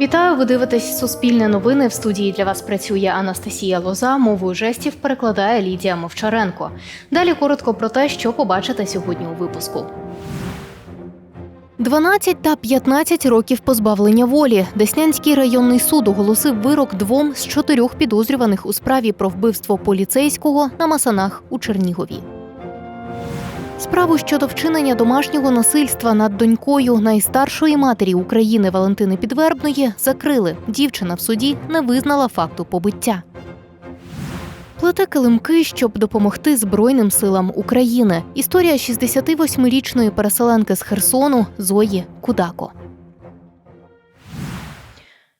Вітаю, ви дивитесь Суспільне новини. В студії для вас працює Анастасія Лоза. Мовою жестів перекладає Лідія Мовчаренко. Далі коротко про те, що побачите сьогодні у випуску. 12 та 15 років позбавлення волі. Деснянський районний суд оголосив вирок двом з чотирьох підозрюваних у справі про вбивство поліцейського на Масанах у Чернігові. Справу щодо вчинення домашнього насильства над донькою найстаршої матері України Валентини Підвербної закрили. Дівчина в суді не визнала факту побиття. Плете килимки, щоб допомогти Збройним силам України. Історія 68-річної переселенки з Херсону Зої Кудако.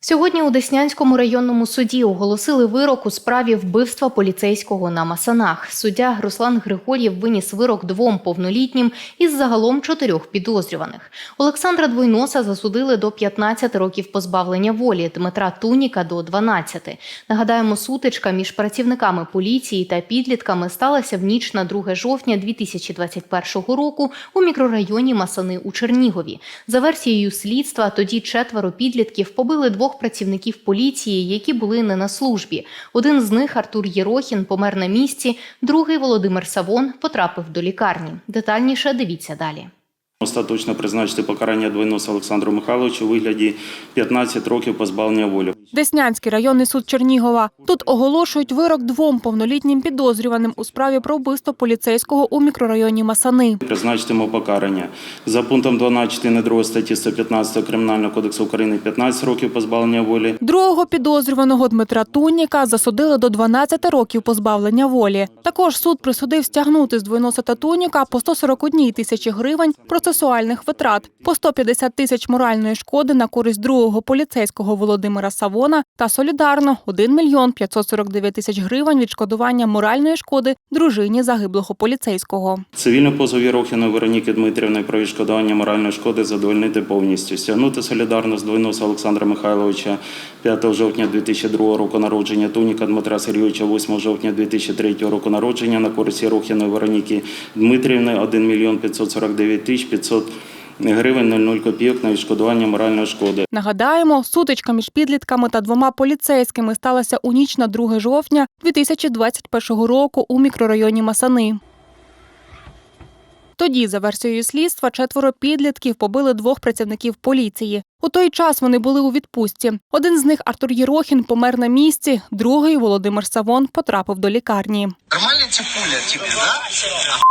Сьогодні у Деснянському районному суді оголосили вирок у справі вбивства поліцейського на Масанах. Суддя Руслан Григор'єв виніс вирок двом повнолітнім із загалом чотирьох підозрюваних. Олександра Двойноса засудили до 15 років позбавлення волі, Дмитра Туніка до 12. Нагадаємо, сутичка між працівниками поліції та підлітками сталася в ніч на 2 жовтня 2021 року у мікрорайоні Масани у Чернігові. За версією слідства, тоді четверо підлітків побили двох працівників поліції, які були не на службі. Один з них, Артур Єрохін, помер на місці. Другий Володимир Савон потрапив до лікарні. Детальніше дивіться далі. Остаточно призначити покарання двойноса Олександру Михайловичу у вигляді 15 років позбавлення волі. Деснянський районний суд Чернігова. Тут оголошують вирок двом повнолітнім підозрюваним у справі про вбивство поліцейського у мікрорайоні Масани. Призначити йому покарання. За пунктом 12 не 2 статті 115 Кримінального кодексу України 15 років позбавлення волі. Другого підозрюваного Дмитра Тунніка засудили до 12 років позбавлення волі. Також суд присудив стягнути з двойноса та Тунніка по 141 тисячі гривень процесуальних витрат, по 150 тисяч моральної шкоди на користь другого поліцейського Володимира Савона та солідарно 1 мільйон 549 тисяч гривень відшкодування моральної шкоди дружині загиблого поліцейського. Цивільний позов Єрохіної Вероніки Дмитрівни про відшкодування моральної шкоди задовольнити повністю. Стягнути солідарно з двойноса Олександра Михайловича 5 жовтня 2002 року народження, Туніка Дмитра Сергійовича 8 жовтня 2003 року народження на користь Єрохіної Вероніки Дмитрівни 1 мільйон 549 тисяч 500 гривень 00 копійок на відшкодування моральної шкоди. Нагадаємо, сутичка між підлітками та двома поліцейськими сталася у ніч на 2 жовтня 2021 року у мікрорайоні Масани. Тоді, за версією слідства, четверо підлітків побили двох працівників поліції. У той час вони були у відпустці. Один з них, Артур Єрохін, помер на місці, другий Володимир Савон потрапив до лікарні. Нормальная ципуля тебе, да?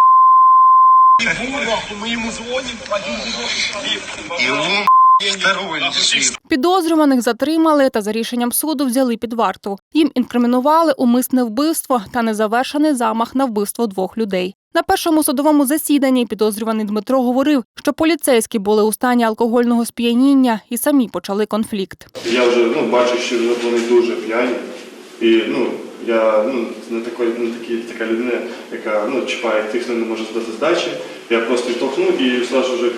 Підозрюваних затримали та за рішенням суду взяли під варту. Їм інкримінували умисне вбивство та незавершений замах на вбивство двох людей. На першому судовому засіданні підозрюваний Дмитро говорив, що поліцейські були у стані алкогольного сп'яніння і самі почали конфлікт. Я вже ну, бачу, що вони дуже п'яні. І ну, я ну, не, такий, не такий, така людина, яка ну, чіпає тих, хто не може здати здачі. Я просто відтолкнув і одразу вже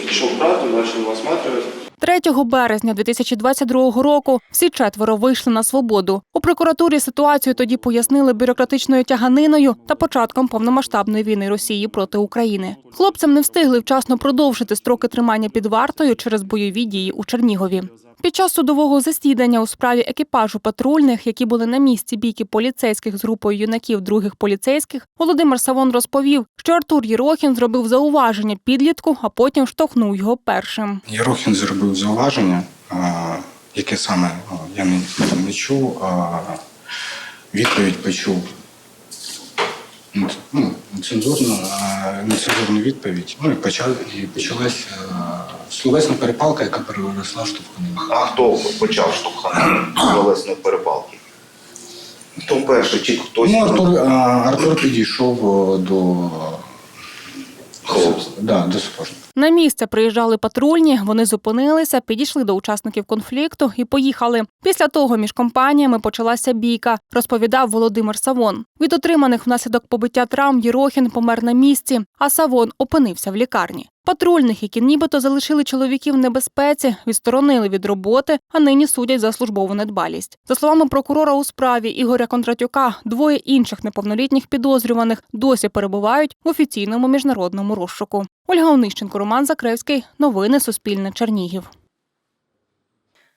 підійшов брату, почав осматривати. 3 березня 2022 року всі четверо вийшли на свободу. У прокуратурі ситуацію тоді пояснили бюрократичною тяганиною та початком повномасштабної війни Росії проти України. Хлопцям не встигли вчасно продовжити строки тримання під вартою через бойові дії у Чернігові. Під час судового засідання у справі екіпажу патрульних, які були на місці бійки поліцейських з групою юнаків других поліцейських, Володимир Савон розповів, що Артур Єрохін зробив зауваження підлітку, а потім штовхнув його першим. Єрохін зробив зауваження, яке саме я не, чув, відповідь почув. Ну, Ну, нецензурну, нецензурну відповідь. Ну і почав і почалась словесна перепалка, яка переросла в штовханину. А хто почав штовхати словесної перепалки? Хто перший чи хтось Ну, Артур, а, Артур підійшов до хлопця? да, до сапожника. На місце приїжджали патрульні, вони зупинилися, підійшли до учасників конфлікту і поїхали. Після того між компаніями почалася бійка, розповідав Володимир Савон. Від отриманих внаслідок побиття травм Єрохін помер на місці, а Савон опинився в лікарні. Патрульних, які нібито залишили чоловіків в небезпеці, відсторонили від роботи, а нині судять за службову недбалість. За словами прокурора у справі Ігоря Кондратюка, двоє інших неповнолітніх підозрюваних досі перебувають в офіційному міжнародному розшуку. Ольга Онищенко, Роман Закревський. Новини Суспільне. Чернігів.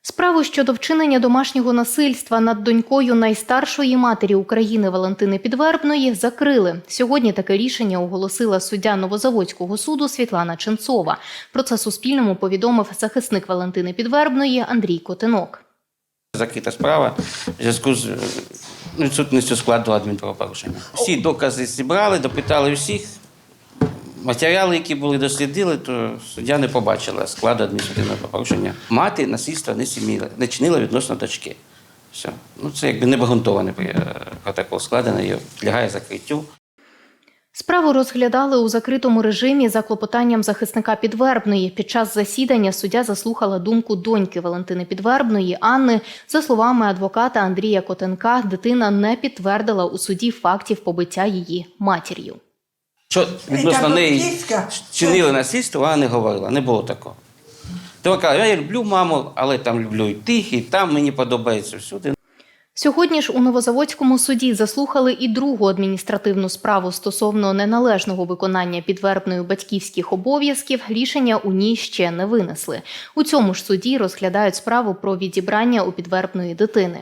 Справу щодо вчинення домашнього насильства над донькою найстаршої матері України Валентини Підвербної закрили. Сьогодні таке рішення оголосила суддя Новозаводського суду Світлана Ченцова. Про це Суспільному повідомив захисник Валентини Підвербної Андрій Котенок. Закрита справа в зв'язку з е, відсутністю складу адмінправопорушення. Всі докази зібрали, допитали всіх. Матеріали, які були дослідили, то суддя не побачила складу адміністративного порушення. Мати насильства не сім'їла, не чинила відносно дочки. Все. Ну, це якби небагунтований е, протокол складений, і підлягає закриттю. Справу розглядали у закритому режимі за клопотанням захисника Підвербної. Під час засідання суддя заслухала думку доньки Валентини Підвербної Анни. За словами адвоката Андрія Котенка, дитина не підтвердила у суді фактів побиття її матір'ю. Що відносно неї чинили насильство, вона не говорила, не було такого. То каже, я люблю маму, але там люблю і тих, і там мені подобається всюди. Сьогодні ж у Новозаводському суді заслухали і другу адміністративну справу стосовно неналежного виконання підвербною батьківських обов'язків. Рішення у ній ще не винесли. У цьому ж суді розглядають справу про відібрання у підвербної дитини.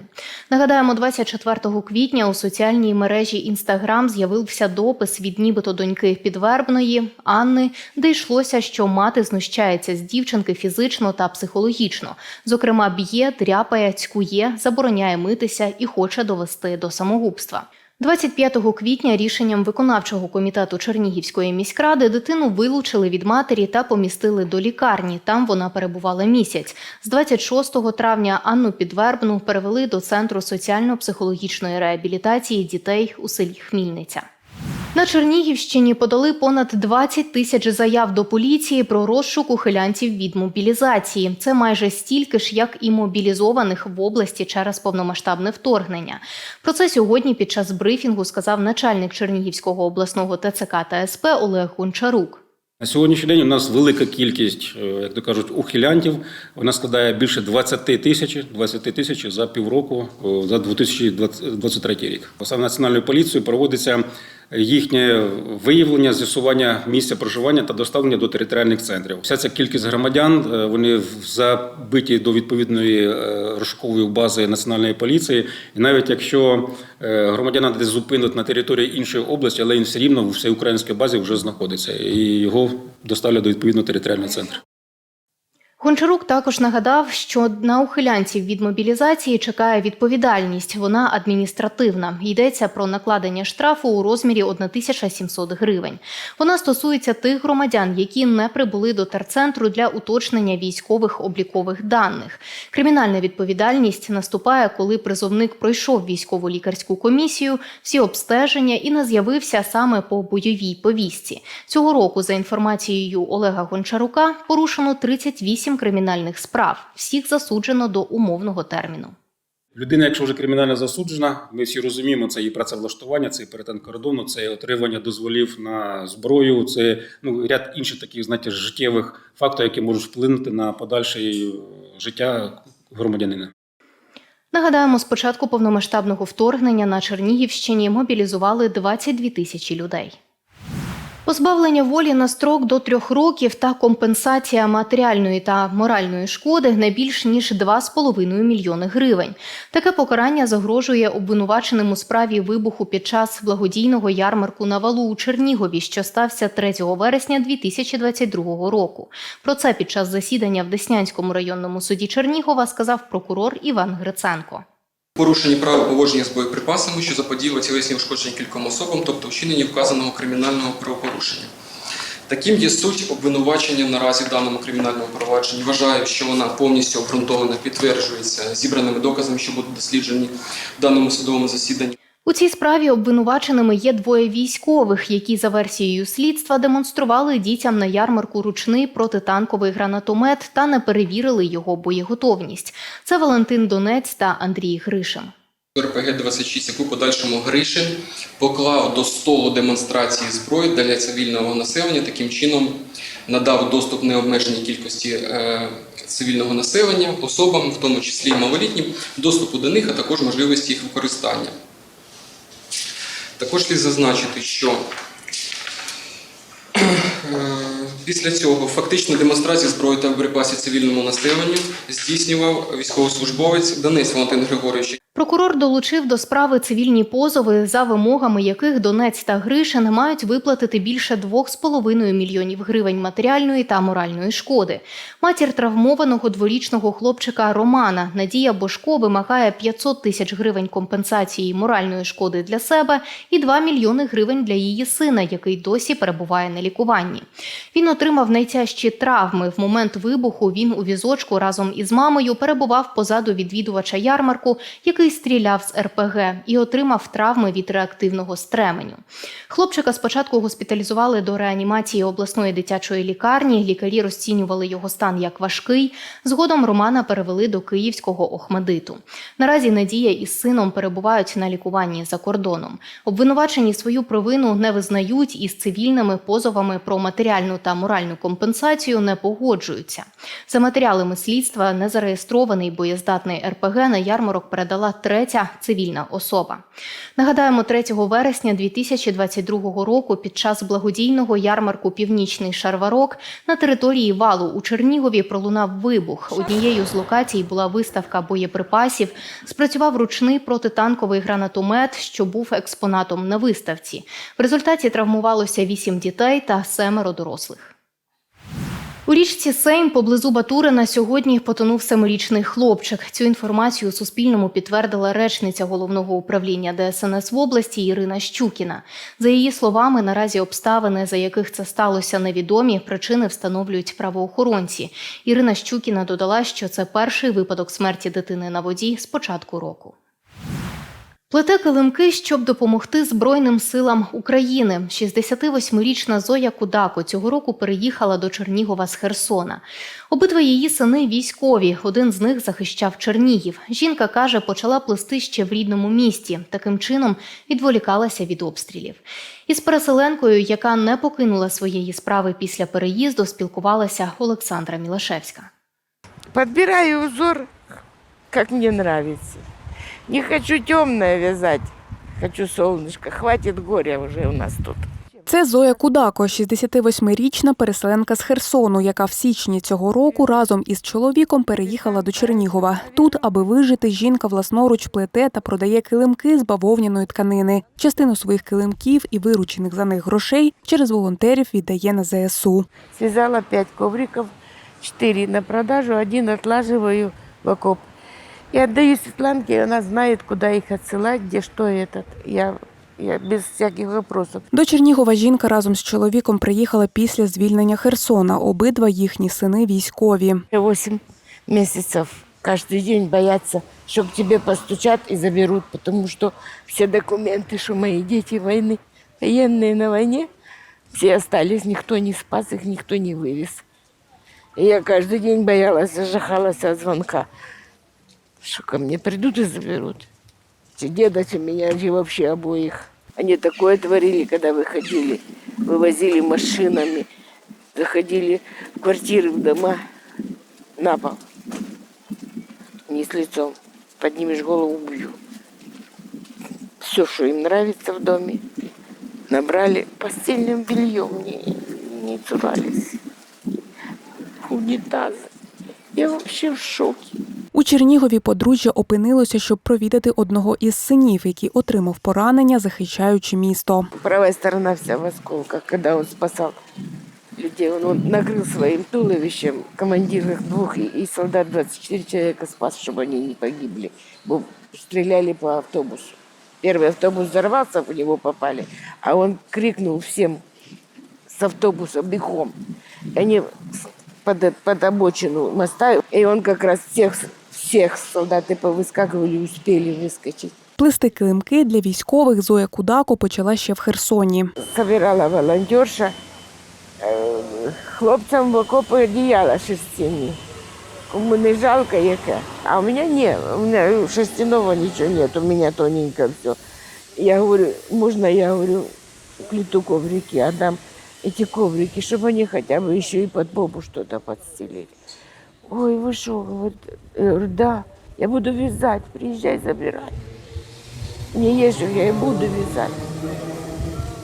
Нагадаємо, 24 квітня у соціальній мережі Інстаграм з'явився допис від нібито доньки підвербної Анни, де йшлося, що мати знущається з дівчинки фізично та психологічно. Зокрема, б'є, дряпає, цькує, забороняє митися і хоче довести до самогубства. 25 квітня рішенням виконавчого комітету Чернігівської міськради дитину вилучили від матері та помістили до лікарні. Там вона перебувала місяць. З 26 травня Анну Підвербну перевели до центру соціально-психологічної реабілітації дітей у селі Хмільниця. На Чернігівщині подали понад 20 тисяч заяв до поліції про розшук ухилянців від мобілізації. Це майже стільки ж, як і мобілізованих в області через повномасштабне вторгнення. Про це сьогодні під час брифінгу сказав начальник Чернігівського обласного ТЦК та СП Олег Гончарук. На сьогоднішній день у нас велика кількість, е, як то кажуть, ухилянтів. Вона складає більше 20 тисяч 20 тисяч за півроку е, за 2023 рік. Саме національною поліцією проводиться їхнє виявлення, з'ясування місця проживання та доставлення до територіальних центрів. Вся ця кількість громадян е, вони забиті до відповідної е, розшукової бази національної поліції. І навіть якщо е, громадяна десь зупинить на території іншої області, але він все рівно в всеукраїнській базі вже знаходиться, і його доставлять до відповідного територіального центру. Гончарук також нагадав, що на ухилянців від мобілізації чекає відповідальність. Вона адміністративна. Йдеться про накладення штрафу у розмірі 1700 гривень. Вона стосується тих громадян, які не прибули до терцентру для уточнення військових облікових даних. Кримінальна відповідальність наступає, коли призовник пройшов військову лікарську комісію, всі обстеження і не з'явився саме по бойовій повістці. Цього року, за інформацією Олега Гончарука, порушено 38 кримінальних справ. Всіх засуджено до умовного терміну. Людина, якщо вже кримінально засуджена, ми всі розуміємо, це і працевлаштування, це і перетин кордону, це і отримання дозволів на зброю, це ну ряд інших таких знаєте, життєвих факторів, які можуть вплинути на подальше е, життя громадянина. Нагадаємо, з початку повномасштабного вторгнення на Чернігівщині мобілізували 22 тисячі людей. Позбавлення волі на строк до трьох років та компенсація матеріальної та моральної шкоди не більш ніж 2,5 мільйони гривень. Таке покарання загрожує обвинуваченим у справі вибуху під час благодійного ярмарку на валу у Чернігові, що стався 3 вересня 2022 року. Про це під час засідання в Деснянському районному суді Чернігова сказав прокурор Іван Гриценко. Порушені правил поводження з боєприпасами, що заподіяло тілесні ушкодження кільком особам, тобто вчинені вказаного кримінального правопорушення. Таким є суть обвинувачення наразі в даному кримінальному провадженні. Вважаю, що вона повністю обґрунтована, підтверджується зібраними доказами, що будуть досліджені в даному судовому засіданні. У цій справі обвинуваченими є двоє військових, які за версією слідства демонстрували дітям на ярмарку ручний протитанковий гранатомет та не перевірили його боєготовність. Це Валентин Донець та Андрій Гришин. РПГ-26, яку подальшому Гришин поклав до столу демонстрації зброї для цивільного населення, таким чином надав доступ необмеженій кількості е, цивільного населення, особам, в тому числі й малолітнім, доступу до них, а також можливості їх використання. Також слід зазначити, що е, після цього фактично демонстрацію зброї та боєприпасів цивільному населенню здійснював військовослужбовець Донець Валентин Григорович, Прокурор долучив до справи цивільні позови, за вимогами яких Донець та Гришин мають виплатити більше 2,5 мільйонів гривень матеріальної та моральної шкоди. Матір травмованого дворічного хлопчика Романа Надія Бошко вимагає 500 тисяч гривень компенсації моральної шкоди для себе і 2 мільйони гривень для її сина, який досі перебуває на лікуванні. Він отримав найтяжчі травми. В момент вибуху він у візочку разом із мамою перебував позаду відвідувача ярмарку, який стріляв з РПГ і отримав травми від реактивного стременю. Хлопчика спочатку госпіталізували до реанімації обласної дитячої лікарні. Лікарі розцінювали його стан як важкий. Згодом Романа перевели до київського Охмадиту. Наразі Надія із сином перебувають на лікуванні за кордоном. Обвинувачені свою провину не визнають і з цивільними позовами про матеріальну та моральну компенсацію не погоджуються. За матеріалами слідства незареєстрований боєздатний РПГ на ярмарок передала третя цивільна особа. Нагадаємо, 3 вересня 2022 року під час благодійного ярмарку Північний Шарварок на території валу у Чернігові пролунав вибух. Однією з локацій була виставка боєприпасів. Спрацював ручний протитанковий гранатомет, що був експонатом на виставці. В результаті травмувалося вісім дітей та семеро дорослих. У річці Сейм поблизу Батурина сьогодні потонув семирічний хлопчик. Цю інформацію Суспільному підтвердила речниця головного управління ДСНС в області Ірина Щукіна. За її словами, наразі обставини, за яких це сталося, невідомі. Причини встановлюють правоохоронці. Ірина Щукіна додала, що це перший випадок смерті дитини на воді з початку року. Плете килимки, щоб допомогти Збройним силам України. 68-річна Зоя Кудако цього року переїхала до Чернігова з Херсона. Обидва її сини військові. Один з них захищав Чернігів. Жінка каже, почала плести ще в рідному місті. Таким чином відволікалася від обстрілів. Із переселенкою, яка не покинула своєї справи після переїзду, спілкувалася Олександра Мілашевська. Подбираю узор, как мне нравится. Не хочу темное вязать, хочу солнышко. Хватит горя уже у нас тут. Це Зоя Кудако, 68-річна переселенка з Херсону, яка в січні цього року разом із чоловіком переїхала до Чернігова. Тут, аби вижити, жінка власноруч плете та продає килимки з бавовняної тканини. Частину своїх килимків і виручених за них грошей через волонтерів віддає на ЗСУ. Связала пять ковриков, четыре на продажу, один отлаживаю в окоп. И отдаю Светланке, и она знает, куда их отсылать, где что этот. Я, я без всяких вопросов. До Чернігова жінка разом з чоловіком приїхала після звільнення Херсона. Обидва їхні сини військові. Восемь месяцев каждый день боятся, чтобы тебе постучат и заберут, потому что все документы, что мои дети войны, военные на войне, все остались, никто не спас их, никто не вывез. И я каждый день боялась, зажахалась от звонка, Что ко мне придут и заберут. Чи деда, чи меня, чи вообще обоих. Они такое творили, когда выходили, вывозили машинами, заходили в квартиры, в дома, на пол. Вниз лицом. Поднимешь голову, убью. Все, что им нравится в доме, набрали постельным бельем, не, не цурались. Унитазы. Я вообще в шоке. У Чернігові подружжя опинилося, щоб провідати одного із синів, який отримав поранення, захищаючи місто. Правая сторона вся в осколках, когда он спасал людей. Он, он накрыл своим туловищем командиров двух и, и солдат 24 человека спас, чтобы они не погибли. Бо стреляли по автобусу. Первый автобус взорвался, в него попали, а он крикнул всем с автобуса бегом. И они с- под, под обочину моста, и он как раз всех, всех солдаты повыскакивали, успели выскочить. Плести килимки для військових Зоя Кудако почала ще в Херсоні. собирала волонтерша е, хлопцям в окопи одіяла шерстяні. Кому не жалко яке. А у меня нет, у меня шерстяного ничего нет, у меня тоненько все. Я говорю, можно я говорю, плиту коврики отдам, эти коврики, чтобы они хотя бы еще и под попу что-то подстелили. Ой, вы что, говорит, я говорю, да, я буду вязать, приезжай, забирай. Мне есть, что я и буду вязать.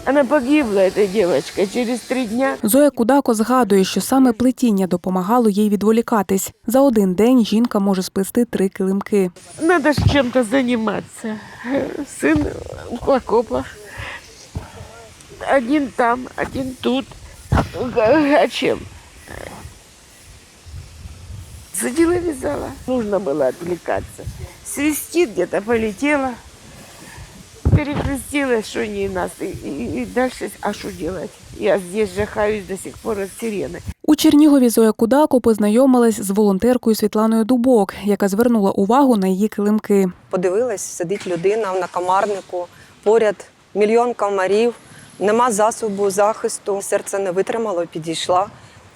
Она погибла, эта девочка, через три дня. Зоя Кудако згадує, що саме плетіння допомагало їй відволікатись. За один день жінка може сплести три килимки. Надо ж чем-то заниматься. Сын в окопах. Один там, один тут. А чем? Садила, вязала. Нужно было отвлекаться. Свистит, где-то полетела. Перекрестилась, что не нас. И, и- и дальше, а что делать? Я здесь жахаюсь до сих пор от сирены. У Чернігові Зоя Кудако познайомилась з волонтеркою Світланою Дубок, яка звернула увагу на її килимки. Подивилась, сидить людина на комарнику, поряд мільйон комарів, нема засобу захисту. Серце не витримало, підійшла.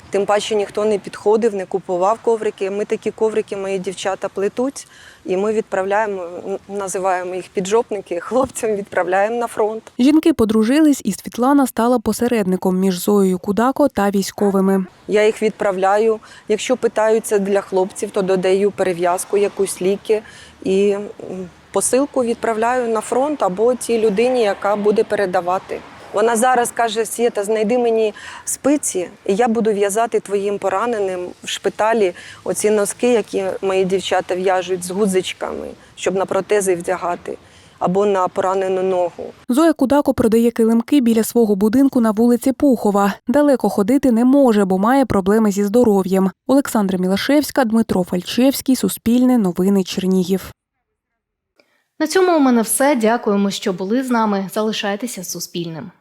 Тим паче ніхто не підходив, не купував коврики. Ми такі коврики, мої дівчата плетуть, і ми відправляємо, називаємо їх піджопники, хлопцям відправляємо на фронт. Жінки подружились, і Світлана стала посередником між Зоєю Кудако та військовими. Я їх відправляю. Якщо питаються для хлопців, то додаю перев'язку, якусь ліки і посилку відправляю на фронт або тій людині, яка буде передавати. Вона зараз каже: Свєта, знайди мені спиці, і я буду в'язати твоїм пораненим в шпиталі оці носки, які мої дівчата в'яжуть з гудзичками, щоб на протези вдягати або на поранену ногу. Зоя Кудако продає килимки біля свого будинку на вулиці Пухова. Далеко ходити не може, бо має проблеми зі здоров'ям. Олександра Мілашевська, Дмитро Фальчевський, Суспільне, Новини Чернігів. На цьому у мене все. Дякуємо, що були з нами. Залишайтеся з Суспільним.